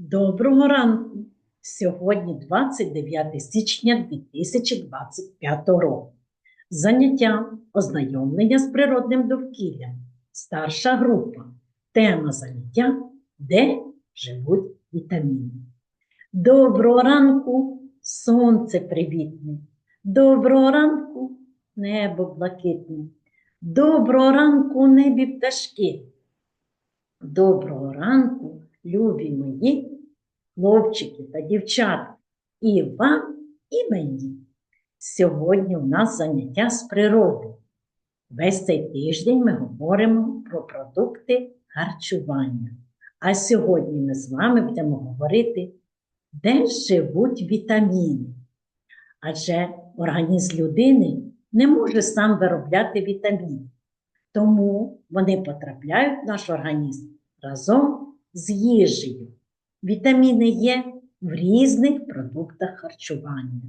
Доброго ранку! Сьогодні 29 січня 2025 року. Заняття ознайомлення з природним довкіллям. Старша група. Тема заняття Де живуть вітаміни. Доброго ранку, сонце привітне. Доброго ранку, небо блакитне. Доброго ранку, небі пташки. Доброго ранку, любі мої хлопчики та дівчата, і вам, і мені. Сьогодні у нас заняття з природи. Весь цей тиждень ми говоримо про продукти харчування. А сьогодні ми з вами будемо говорити, де живуть вітаміни. Адже організм людини не може сам виробляти вітаміни. Тому вони потрапляють в наш організм разом з їжею. Вітаміни є в різних продуктах харчування,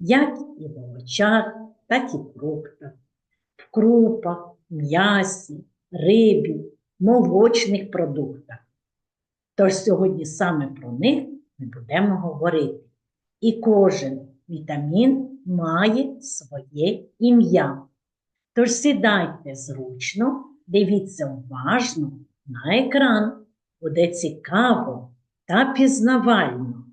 як і в овочах, так і в фруктах, в крупах, м'ясі, рибі, молочних продуктах. Тож сьогодні саме про них ми будемо говорити. І кожен вітамін має своє ім'я. Тож сідайте зручно, дивіться уважно на екран. Буде цікаво та пізнавально.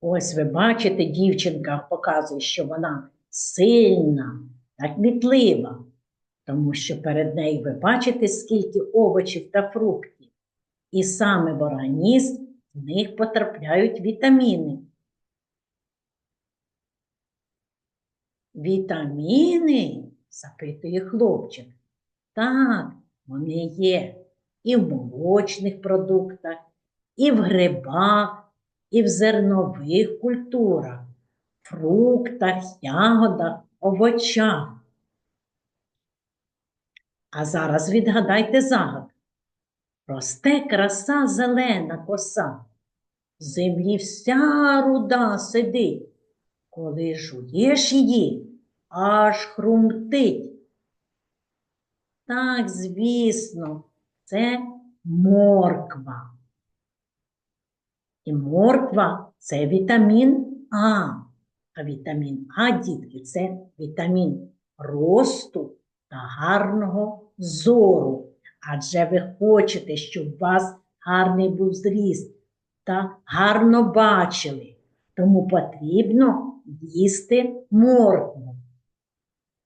Ось ви бачите, дівчинка показує, що вона сильна та кмітлива, тому що перед нею ви бачите, скільки овочів та фруктів. І саме організм в них потрапляють вітаміни. Вітаміни? запитує хлопчик. Так, вони є і в молочних продуктах, і в грибах, і в зернових культурах, фруктах, ягодах, овочах. А зараз відгадайте загадку. Росте краса зелена коса, в землі вся руда сидить, коли жуєш її, аж хрумтить. Так, звісно, це морква. І морква це вітамін А. А вітамін А, дітки, це вітамін росту та гарного зору. Адже ви хочете, щоб у вас гарний був зріст та гарно бачили. Тому потрібно їсти моркву.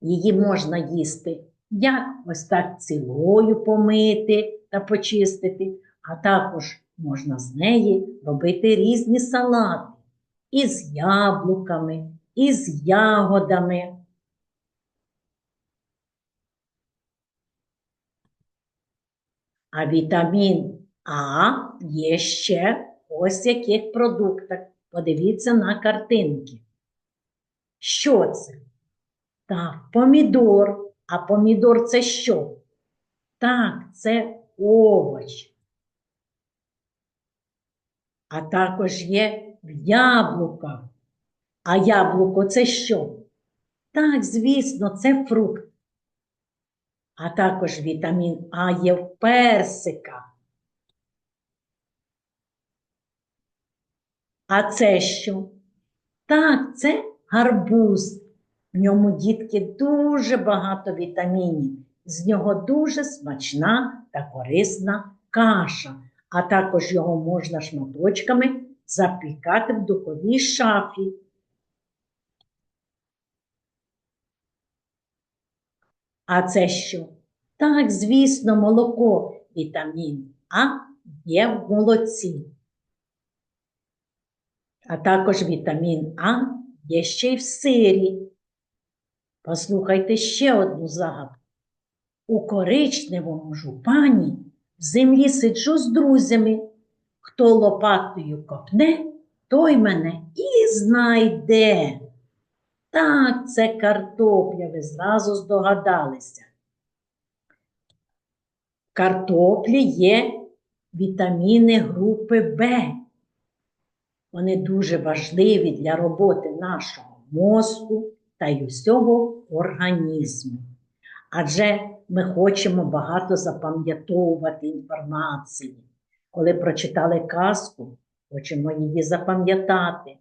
Її можна їсти як ось так цілою помити та почистити, а також можна з неї робити різні салати із яблуками, із ягодами. А вітамін А є ще ось в яких продуктах. Подивіться на картинки. Що це? Так, помідор. А помідор це що? Так, це овоч. А також є в яблуках. А яблуко це що? Так, звісно, це фрукт. А також вітамін А є в персиках. А це що? Так, це гарбуз. В ньому, дітки, дуже багато вітамінів. З нього дуже смачна та корисна каша, а також його можна шматочками запікати в духовій шафі. А це що? Так, звісно, молоко, вітамін А є в молоці. А також вітамін А є ще й в сирі. Послухайте ще одну загадку. У коричневому жупані в землі сиджу з друзями. Хто лопатою копне, той мене і знайде. Так, це картопля, ви зразу здогадалися. В картоплі є вітаміни групи В. Вони дуже важливі для роботи нашого мозку та й усього організму. Адже ми хочемо багато запам'ятовувати інформації. Коли прочитали казку, хочемо її запам'ятати.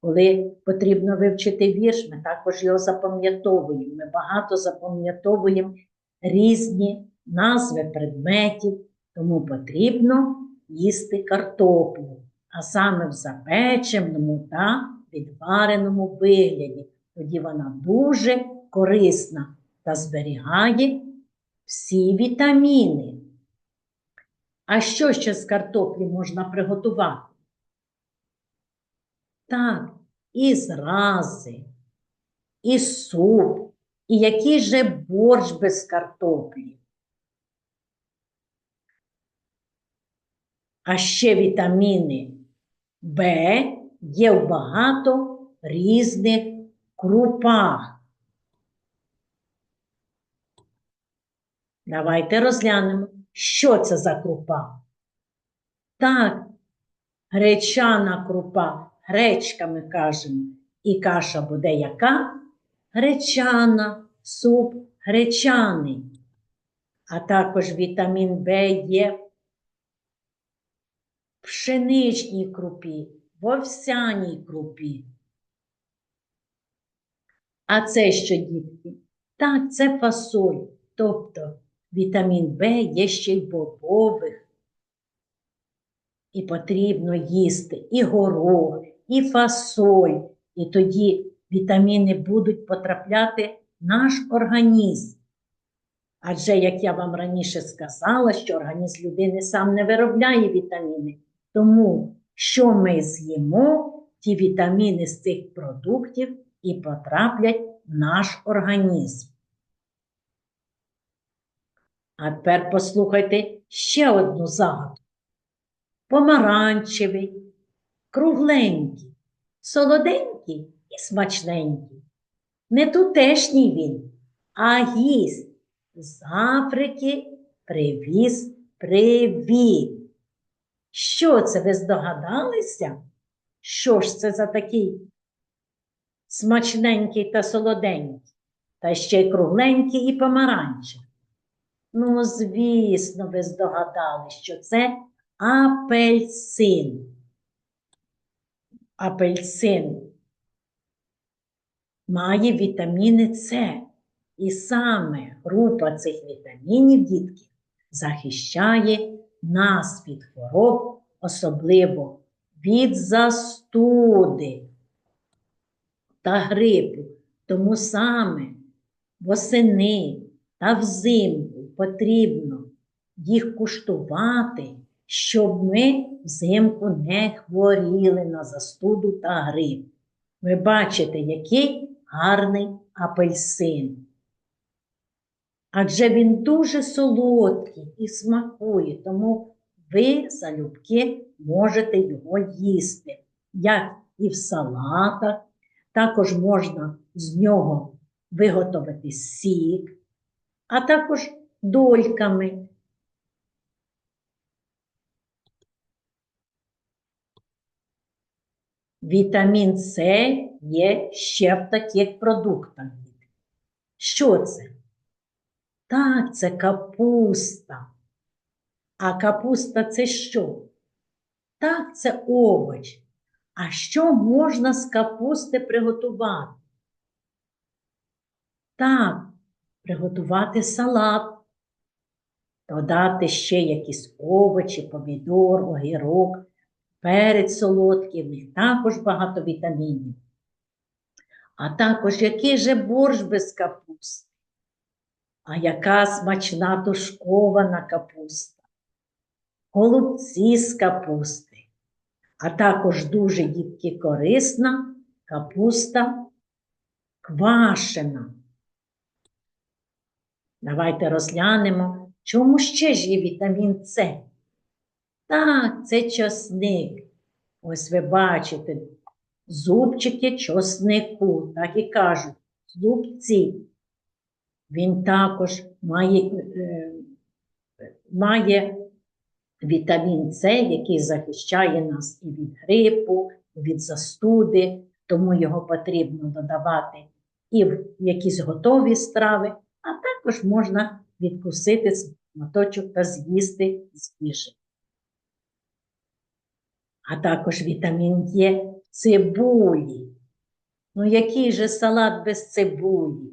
Коли потрібно вивчити вірш, ми також його запам'ятовуємо. Ми багато запам'ятовуємо різні назви предметів, тому потрібно їсти картоплю, а саме в запеченому та відвареному вигляді. Тоді вона дуже корисна та зберігає всі вітаміни. А що ще з картоплі можна приготувати? Так, і зрази, і суп, і який же борщ без картоплі. А ще вітаміни В є в багато різних крупах. Давайте розглянемо, що це за крупа. Так, гречана крупа, гречка ми кажемо. І каша буде яка? Гречана, суп гречаний. А також вітамін В є в пшеничній крупі, в овсяній крупі. А це що, дітки? Так, це фасоль. Тобто вітамін В є ще й бобових. І потрібно їсти і горох, і фасоль. І тоді вітаміни будуть потрапляти в наш організм. Адже, як я вам раніше сказала, що організм людини сам не виробляє вітаміни. Тому, що ми з'їмо, ті вітаміни з цих продуктів і потраплять в наш організм. А тепер послухайте ще одну загадку. Помаранчевий, кругленький, солоденький і смачненький. Не тутешній він, а гість з Африки привіз привіт. Що це ви здогадалися? Що ж це за такий смачненький та солоденький, та ще й кругленький і помаранчевий? Ну, звісно, ви здогадались, що це апельсин. Апельсин має вітаміни С. І саме група цих вітамінів, дітки, захищає нас від хвороб, особливо від застуди та грипу. Тому саме восени та взимку потрібно їх куштувати, щоб ми взимку не хворіли на застуду та грип. Ви бачите, який гарний апельсин. Адже він дуже солодкий і смакує, тому ви залюбки можете його їсти, як і в салатах. Також можна з нього виготовити сік, а також дольками. Вітамін С є ще в таких продуктах. Що це? Так, це капуста. А капуста це що? Так, це овоч. А що можна з капусти приготувати? Так, приготувати салат, додати ще якісь овочі, помідор, огірок, перець солодкий, в них також багато вітамінів. А також який же борщ без капусти? А яка смачна тушкована капуста, голубці з капусти, а також дуже дітки корисна капуста квашена. Давайте розглянемо, чому ще ж є вітамін С. Так, це чосник. Ось ви бачите, зубчики чоснику, так і кажуть, зубці. Він також має, е, має вітамін С, який захищає нас і від грипу, і від застуди, тому його потрібно додавати і в якісь готові страви, а також можна відкусити шматочок та з'їсти з їжі. А також вітамін Є в цибулі. Ну, який же салат без цибулі?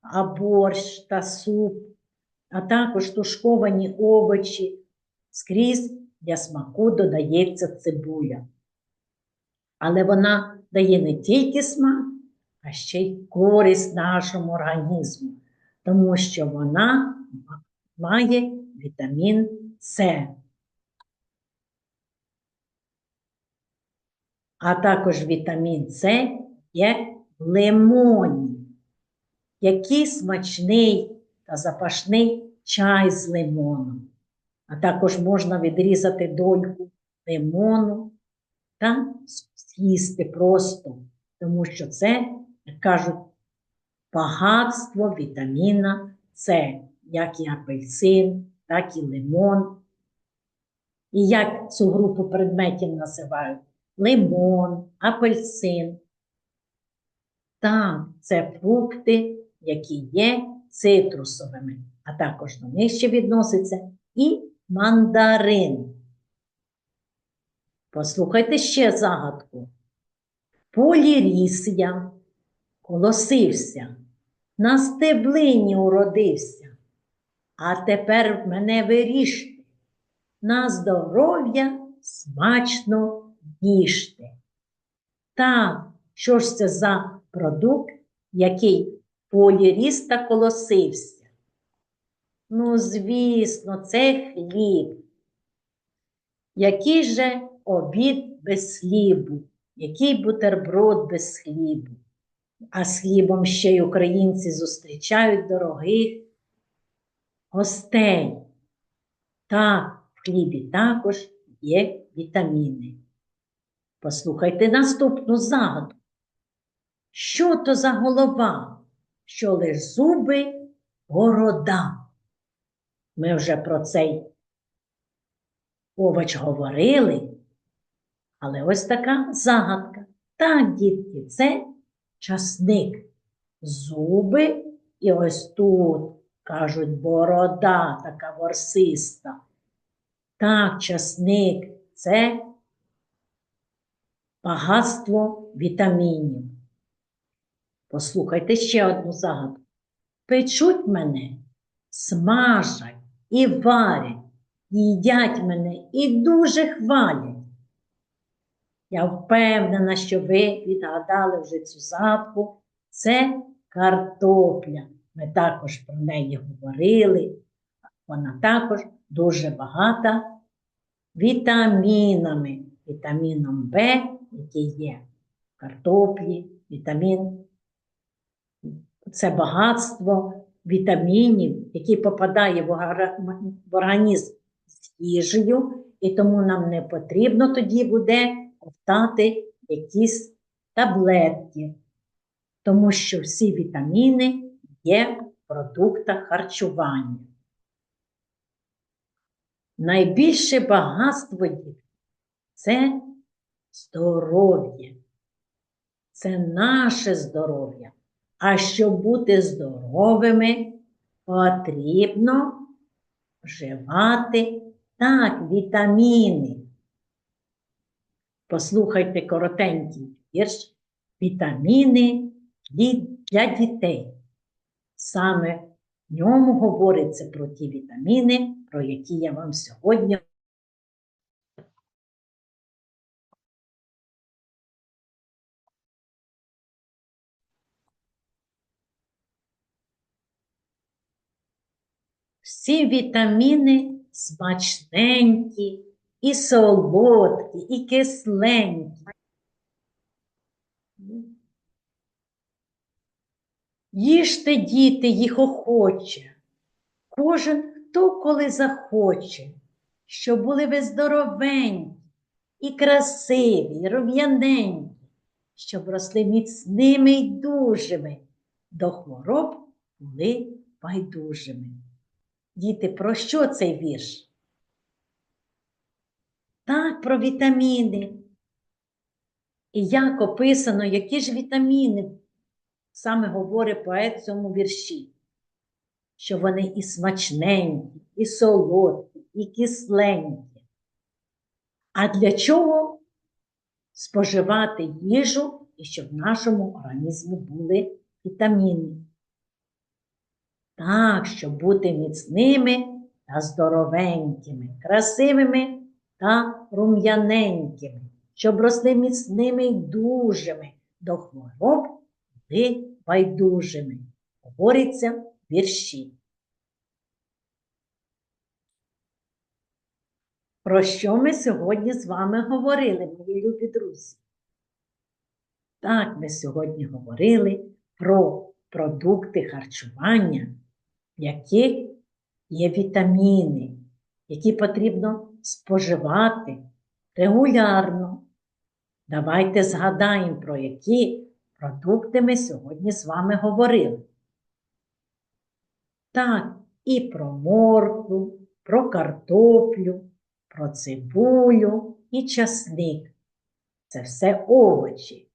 А борщ та суп, а також тушковані овочі. Скрізь для смаку додається цибуля. Але вона дає не тільки смак, а ще й користь нашому організму, тому що вона має вітамін С. А також вітамін С є в лимоні. Який смачний та запашний чай з лимоном. А також можна відрізати дольку лимону та з'їсти просто, тому що це, як кажуть, багатство вітаміна С, як і апельсин, так і лимон. І як цю групу предметів називають? Лимон, апельсин. Так, це фрукти, які є цитрусовими, а також до них ще відноситься і мандарин. Послухайте ще загадку. В полі ріс я, колосився, на стеблині уродився, а тепер мене виріште, на здоров'я смачно їжте. Так, що ж це за продукт, який в полі ріс та колосився? Ну, звісно, це хліб. Який же обід без хлібу, який бутерброд без хлібу? А з хлібом ще й українці зустрічають дорогих гостей. Так, в хлібі також є вітаміни. Послухайте наступну загадку. Що то за голова, що лиш зуби борода? Ми вже про цей овоч говорили, але ось така загадка. Так, дітки, це часник. Зуби і ось тут, кажуть, борода така ворсиста. Так, часник це багатство вітамінів. Послухайте ще одну загадку. Печуть мене, смажать і варять, їдять мене і дуже хвалять. Я впевнена, що ви відгадали вже цю загадку. Це картопля. Ми також про неї говорили. Вона також дуже багата вітамінами. Вітаміном В, який є в картоплі, вітамін. Це багатство вітамінів, які попадає в організм з їжею, і тому нам не потрібно тоді буде ковтати якісь таблетки, тому що всі вітаміни є в продуктах харчування. Найбільше багатство це здоров'я. Це наше здоров'я. А щоб бути здоровими, потрібно вживати так вітаміни. Послухайте коротенький вірш Вітаміни для дітей. Саме в ньому говориться про ті вітаміни, про які я вам сьогодні Всі вітаміни смачненькі, і солодкі, і кисленькі. Їжте, діти, їх охоче, кожен хто коли захоче, щоб були ви здоровенькі, і красиві, і рум'яненькі, щоб росли міцними й дужими, до хвороб були байдужими. Діти, про що цей вірш? Так, про вітаміни. І як описано, які ж вітаміни саме говорить поет в цьому вірші? Що вони і смачненькі, і солодкі, і кисленькі. А для чого споживати їжу і щоб в нашому організмі були вітаміни? Так, щоб бути міцними та здоровенькими, красивими та рум'яненькими, щоб росли міцними й дужими, до хвороб були байдужими. Говориться вірші. Про що ми сьогодні з вами говорили, мої любі друзі? Так, ми сьогодні говорили про продукти харчування, яких є вітаміни, які потрібно споживати регулярно. Давайте згадаємо, про які продукти ми сьогодні з вами говорили. Так, і про моркву, про картоплю, про цибулю і часник. Це все овочі.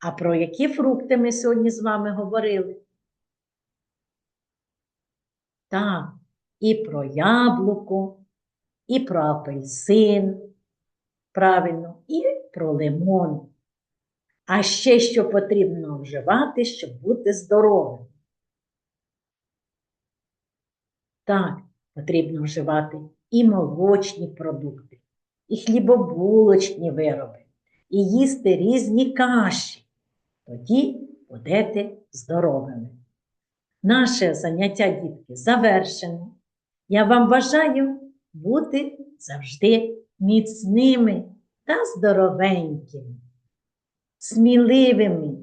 А про які фрукти ми сьогодні з вами говорили? Так, і про яблуко, і про апельсин, правильно, і про лимон. А ще що потрібно вживати, щоб бути здоровим. Так, потрібно вживати і молочні продукти, і хлібобулочні вироби, і їсти різні каші. Тоді будете здоровими. Наше заняття, дітки, завершено. Я вам бажаю бути завжди міцними та здоровенькими, сміливими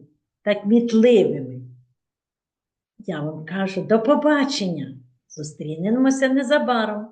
та кмітливими. Я вам кажу до побачення. Зустрінемося незабаром.